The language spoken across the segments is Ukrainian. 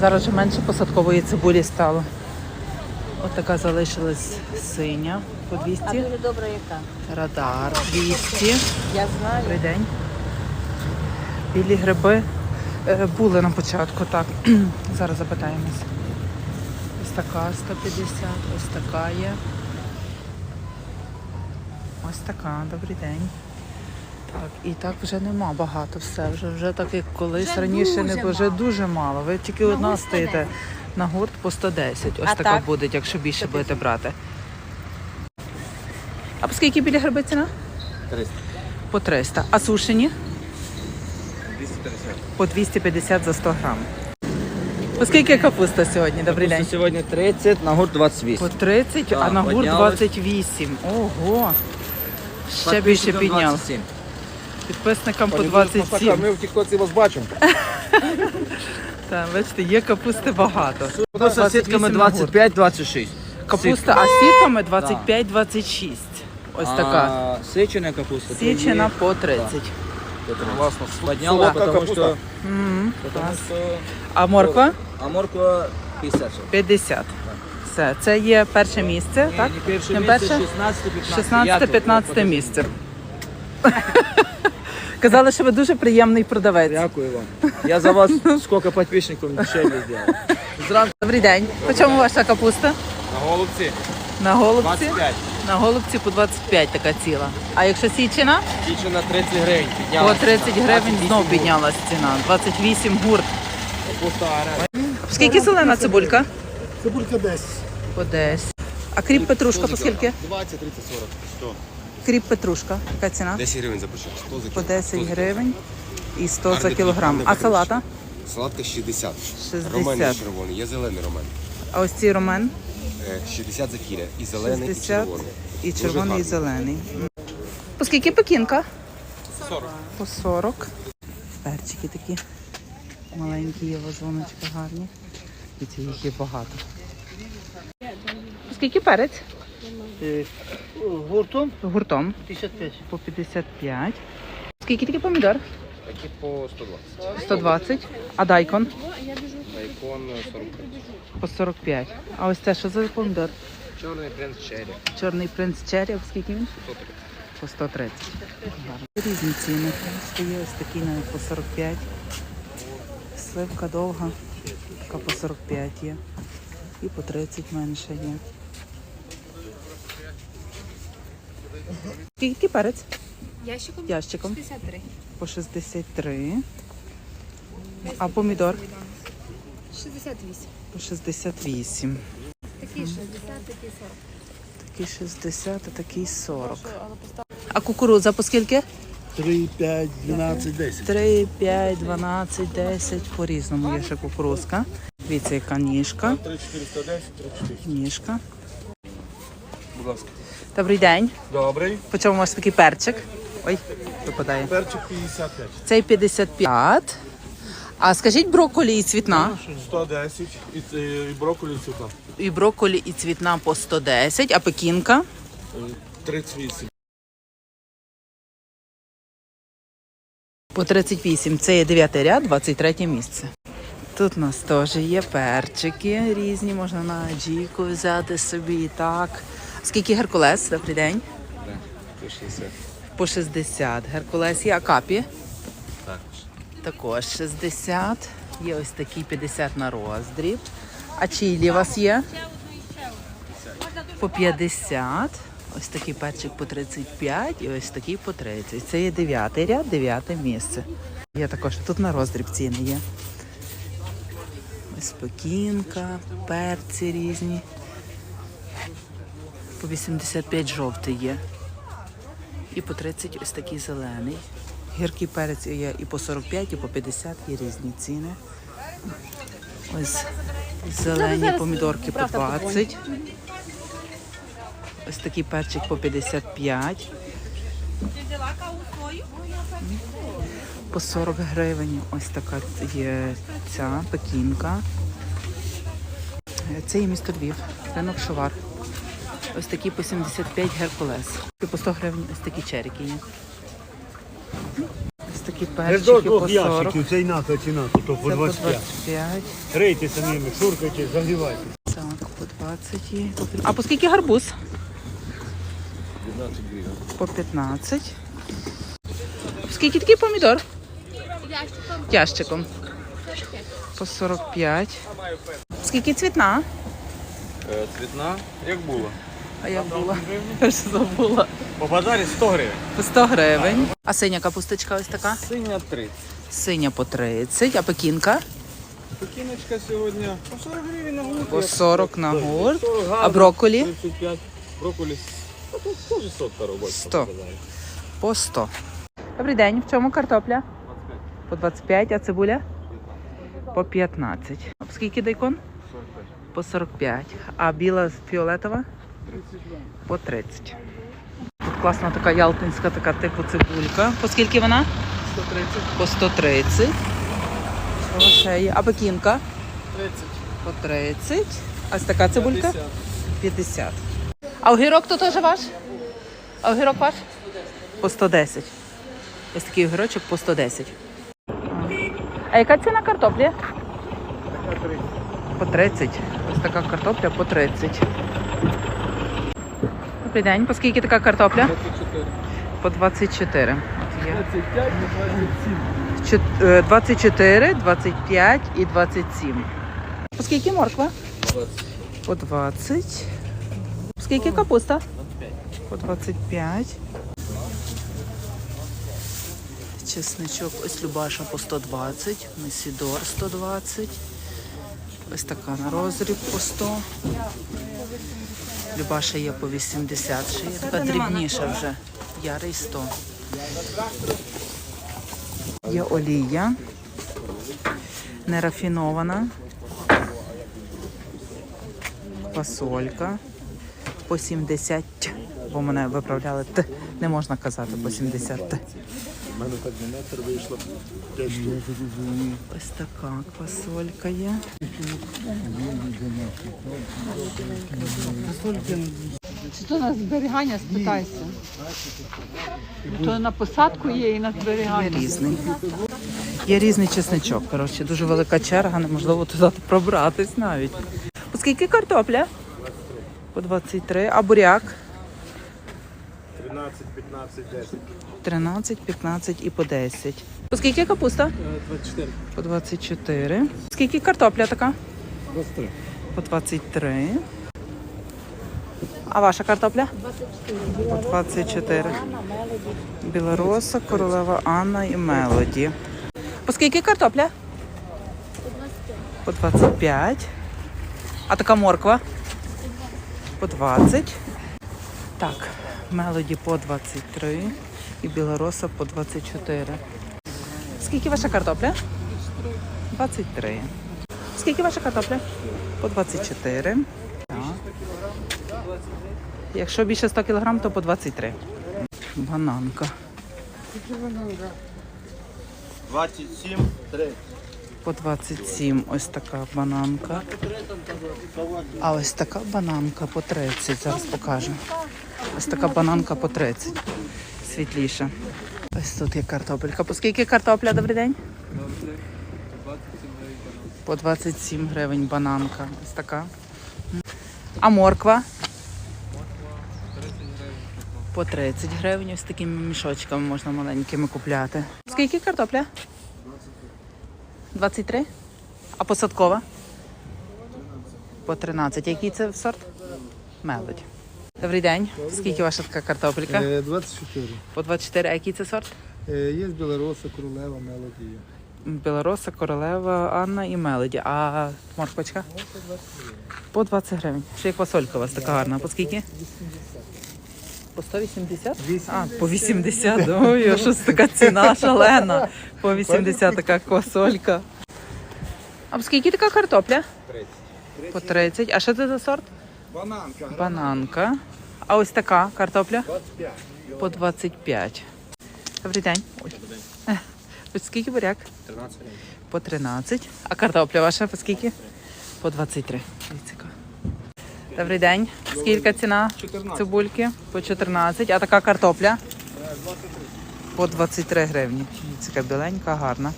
Зараз вже менше посадкової цибулі стало. От така залишилась синя по 200. А дуже добра яка. Радар 200. Я знаю. Добрий день. Білі гриби е, були на початку, так. Зараз запитаємось. Ось така 150, ось така є. Ось така, добрий день. Так, і так вже нема багато все. Вже вже так як колись Вже раніше не було, вже дуже мало. Ви тільки На одна стоїте на гурт по 110. Ось А така так? буде, якщо більше будете брати. А по скільки білі гриби ціна? 300. По 300. А сушені? 250. По 250 за 100 грам. По скільки капуста сьогодні? Добрий день. Сьогодні 30, на гурт 28. По 30, а Так, на гурт 28. Ого. Ще більше підняв. 27. Підписникам по Пані 27. Ми в тіктоці вас бачимо. Так, бачите, є капусти багато. Капуста з сітками 28 на гурт. 25-26. Капуста, а сітками 25-26. Ось така. Сечена капуста. то Січена по 30. Классно. Подняла, потому Потому А морква? А морква 50. 50. Все, це є перше місце, так? не перше місце, 16-15. 16-15 місце. Казали, що ви дуже приємний продавець. Дякую вам. Я за вас сколько подписчиков дешевле сделал. Зранку Добрий день. По чому ваша капуста? на голубці На голубці? 25. На голубці по 25 така ціла. А якщо січена? Тіче на 30 гривень По підняла. 30 гривень знов піднялась ціна. 28 гурт. Капуста арена. Скільки зелена цибулька? Цибулька 10. По 10. А кріп петрушка по скільки? 20, 30, 40. 100. Кріп петрушка. Яка ціна? 10 гривень за пучок. 100 за По 10 гривень і 100 за Гарний кілограм. А салата? Салатка 60. 60. Ромен є червоний, є зелений ромен. А ось цей ромен? Е, 60 за кіля. І зелений, і 60 червоний. і Дуже червоний, і гарний. зелений. По скільки пекінка? 40. По 40. Перчики такі маленькі є вазоночки гарні. І їх є багато. По скільки перець? Гуртом Гуртом. 55. По 55. Скільки такі помідор? Такі по 120. 120. А дайкон? Дайкон 45. По 45. А ось це що за помідор? Чорний принц черрі. Чорний принц черрі, а скільки він? 130. По 130. Гарно. Різні ціни. Є ось такі навіть по 45. Сливка довга, така по 45 є. І по 30 менше є. Скільки перець? Ящиком Ящиком 63. по 63. А помідор 68. по 68. Такий 60, такий 40. Такий 60, а такий 40. А кукурудза по скільки? 3, 5, 12, 10. 3, 5, 12, 10. По-різному є ще кукурузка. Дивіться, яка ніжка. 3, 410, 3, 4. Ніжка. Будь ласка. Добрий день. Добрий. По чому у вас такий перчик? Ой, випадає. Перчик 55. Цей 55. А скажіть брокколі і цвітна. 110 і, і брокколі цвітна. І брокколі і цвітна по 110, а пекінка 38. по 38. Це є 9 ряд, 23 місце. Тут у нас теж є перчики різні, можна на аджіку взяти собі і так. Скільки геркулес? Добрий день. По 60. По 60. Геркулес є акапі. Також. Також 60. Є ось такі 50 на роздріб. А чилі у вас є? По 50. Ось такий перчик по 35 і ось такий по 30. Це є 9 ряд, 9 місце. Є також тут на роздріб ціни є. Ось пекінка, перці різні. По 85 жовтий є. І по 30 ось такий зелений. Гіркий перець є і по 45, і по 50 є різні ціни. Ось зелені помідорки по 20. Ось такий перчик по 55. По 40 гривень. Ось така є ця пекінка. Це є місто Львів, ринок Шовар. Ось такі по 75 геркулес. І по 100 гривень ось такі черіки є. Ось такі перчики по 40. це і НАТО, ці НАТО, то по Це по 25. 25. Рийте самими, шуркайте, загрівайте. Так, по 20 є. По пі- А по скільки гарбуз? 15 гривень. По 15. Скільки такий помідор? Ящиком. По 45. Скільки цвітна? Е, Цвітна, як було? А я була. Я ж забула. По базарі 100 гривень. По 100 гривень. А синя капусточка ось така? Синя 30. Синя по 30, а пекінка? Пекіночка сьогодні по 40 гривень на гурт. По 40 на гурт. А брокколі? 35. Брокколі. Теж сотка робоча. 100. По 100. Добрий день. В чому картопля? По 25, а цибуля? По 15. А по скільки дайкон? По 45. А біла фіолетова? По 30. Тут класна така ялтинська така типу цибулька. По скільки вона? 130. По 130. Що ще є? А пекінка? 30. По 30. А ось така цибулька? 50. А огірок то теж ваш? А огірок ваш? По 110. Ось такий огірочок по 110. А яка ціна картоплі? По 30. Ось така картопля по 30. Добрий день. По скільки така картопля? 24. По 24. От є. 25 на 27. Чот- е, 24, 25 і 27. По скільки морква? 20. По 20. Скільки капуста? По 25. Чесничок, ось Любаша по 120, Месідор 120. Ось така на розріб по 100. Любаша є по 80, ще є така дрібніша вже. Ярий 100. Є олія. Нерафінована. Фасолька по 70, бо мене виправляли Т. Не можна казати по 70 Т. У мене так на метр вийшло 5 штук. Ось така квасолька є. Чи то на зберігання спитайся? То на посадку є і на Є зберігання. різний. Є різний чесничок. Коротше, дуже велика черга, неможливо туди пробратись навіть. Оскільки картопля? По 23. А буряк? 13, 15, 10. 13, 15 і по 10. Оскільки капуста? 24. По 24. Скільки картопля така? 23. По 23. А ваша картопля? 24. По 24. Білороса, королева Анна і Мелоді. По скільки картопля? По 25. А така морква? По 20. Так, Мелоді по 23 і білороса по 24. Скільки ваша картопля? 23. Скільки ваша картопля? По 24. Так. Якщо більше 100 кг, то по 23. Бананка. 27, 3. По 27 ось така бананка. А ось така бананка по 30. Зараз покажу. Ось така бананка по 30. Світліша. Ось тут є картопелька. По скільки картопля, добрий день? По 27 гривень бананка. Ось така. А морква? По 30 гривень. Ось такими мішочками можна маленькими купляти. Скільки картопля? 23? А посадкова? По 13. Який це сорт? Мелодь. Добрий день. Скільки ваша така картопелька? Е, 24. По 24. А який це сорт? Е, Є білороса, королева, мелодія. Білороса, королева, Анна і Мелоді. А морквочка? По 20 гривень. Ще як фасолька у вас така гарна. По скільки? По 180? А, по 80. Ой, що така ціна шалена. По 80 така квасолька. А по скільки така картопля? 30. По 30. А що це за сорт? Бананка. Бананка. А ось така картопля? 25. По 25. Добрий день. Ой. По скільки буряк? 13 По 13. А картопля ваша по скільки? По 23. Дивіться. Добрий день. Скільки ціна цибульки? По 14. А така картопля? по 23 гривні. Це біленька, гарна.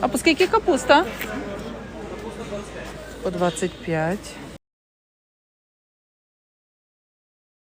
А по скільки капуста? По 25.